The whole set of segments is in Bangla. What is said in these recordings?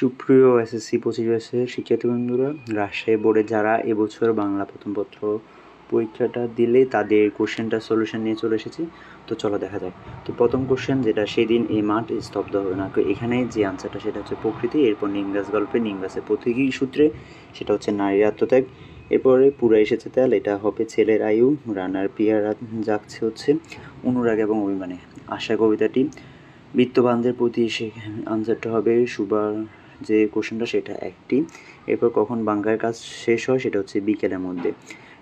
সুপ্রিয় এসএসসি পঁচিশ বয়সের শিক্ষার্থী বন্ধুরা রাজশাহী বোর্ডে যারা এবছর বাংলা প্রথম পত্র পরীক্ষাটা দিলে তাদের কোশ্চেনটা সলিউশন নিয়ে চলে এসেছি। তো চলো দেখা যাক। তো প্রথম কোশ্চেন যেটা, সেদিন এই মাঠ স্তব্ধ হবে না। এখানে যে আনসারটা সেটা হচ্ছে প্রকৃতি, এরপর নিমগাছ গল্পে, নিমগাছের প্রতীকী সূত্রে, সেটা হচ্ছে নারীর আত্মত্যাগ। এরপরে পুরা এসেছে তেল, এটা হবে ছেলের আয়ু, রানার পিয়ার জাগছে হচ্ছে অনুরাগ এবং অভিমানে। আশা কবিতাটি, বিত্তবানদের প্রতি সে আনসারটা হবে সুবার যে কোশ্চেনটা সেটা একটি। এরপর কখন বাঙ্কার কাজ শেষ হয় সেটা হচ্ছে বিকেলের মধ্যে।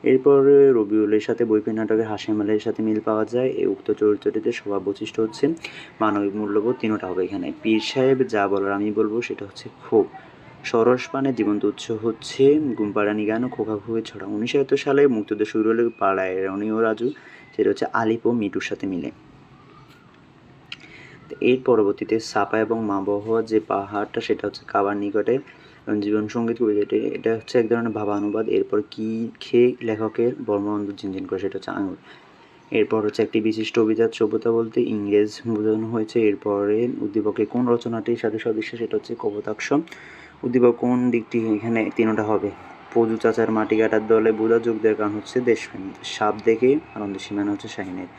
এরপর রবিউলের সাথে বইপি নাটকের হাসিমালের সাথে মিল পাওয়া যায়। এই উক্ত চরিত্রটিতে স্বভাব বৈশিষ্ট্য হচ্ছে মানবিক মূল্যবোধ তিনটা হবে এখানে। পীর সাহেব যা বলার আমি বলব সেটা হচ্ছে ক্ষোভ। সরস পানে জীবন্ত উৎস হচ্ছে গুমপাড়ানি গান ও খোকা খুবই ছড়া। উনিশশো সালে মুক্তিযুদ্ধ শুরু হলে পাড়ায় রনি ও রাজু, সেটা হচ্ছে আলিপ ও মিটুর সাথে মিলে। এর পরবর্তীতে সাপা এবং মাবহ যে পাহাড়টা, সেটা হচ্ছে কাবার নিকটে জীবন সংগীত কবিতাটি এটা হচ্ছে এক ধরনের ভাবানুবাদ এরপর কি খেয়ে লেখকের বর্মবন্ধ জিনজিন করে, সেটা হচ্ছে আঙুর এরপর হচ্ছে একটি বিশিষ্ট অভিজাত সভ্যতা বলতে ইংরেজ বোঝানো হয়েছে। এরপরে উদ্দীপকে কোন রচনাটির সাথে সদৃশ্য, সেটা হচ্ছে কপোতাক্ষ উদ্দীপক কোন দিকটি এখানে তিনটা হবে? পজু চাচার মাটি কাটার দলে বুধা যোগ দেওয়ার কারণ হচ্ছে দেশপ্রেম। সাপ দেখে আনন্দ সীমানা হচ্ছে শাহিনের।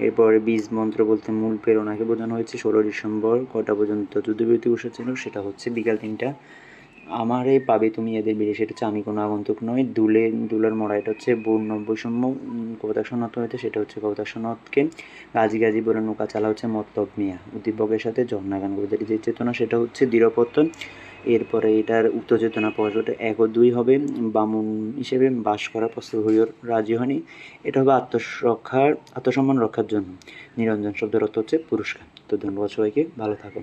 এরপরে বীজ মন্ত্র বলতে মূল প্রেরণাকে বোঝানো হয়েছে, ষোলো ডিসেম্বর কটা পর্যন্ত যুদ্ধবিরতি বসেছিল, সেটা হচ্ছে বিকাল তিনটা। আমারে পাবে তুমি এদের বিড়ে সেটা হচ্ছে আমি কোনো আগন্তুক নই। দুলে, দুলার মরা এটা হচ্ছে বর্ণ বৈষম্য কবিতা সনাত হয়েছে, সেটা হচ্ছে কবিতা সনাতকে গাজী গাজী বলে নৌকা চালা হচ্ছে মতলব মিয়া। উদ্দীপকের সাথে ঝর্ণা কবিতাটি যে চেতনা, সেটা হচ্ছে দৃঢ়পত্তন। এরপরে এটার উক্ত চেতনা পর্যটা এক ও দুই হবে। বামুন হিসেবে বাস করা প্রস্তুত হই রাজি হয়নি। এটা হবে আত্মরক্ষার, আত্মসম্মান রক্ষার জন্য। নিরঞ্জন শব্দের অর্থ হচ্ছে পুরস্কার। তো ধন্যবাদ সবাইকে। ভালো থাকুন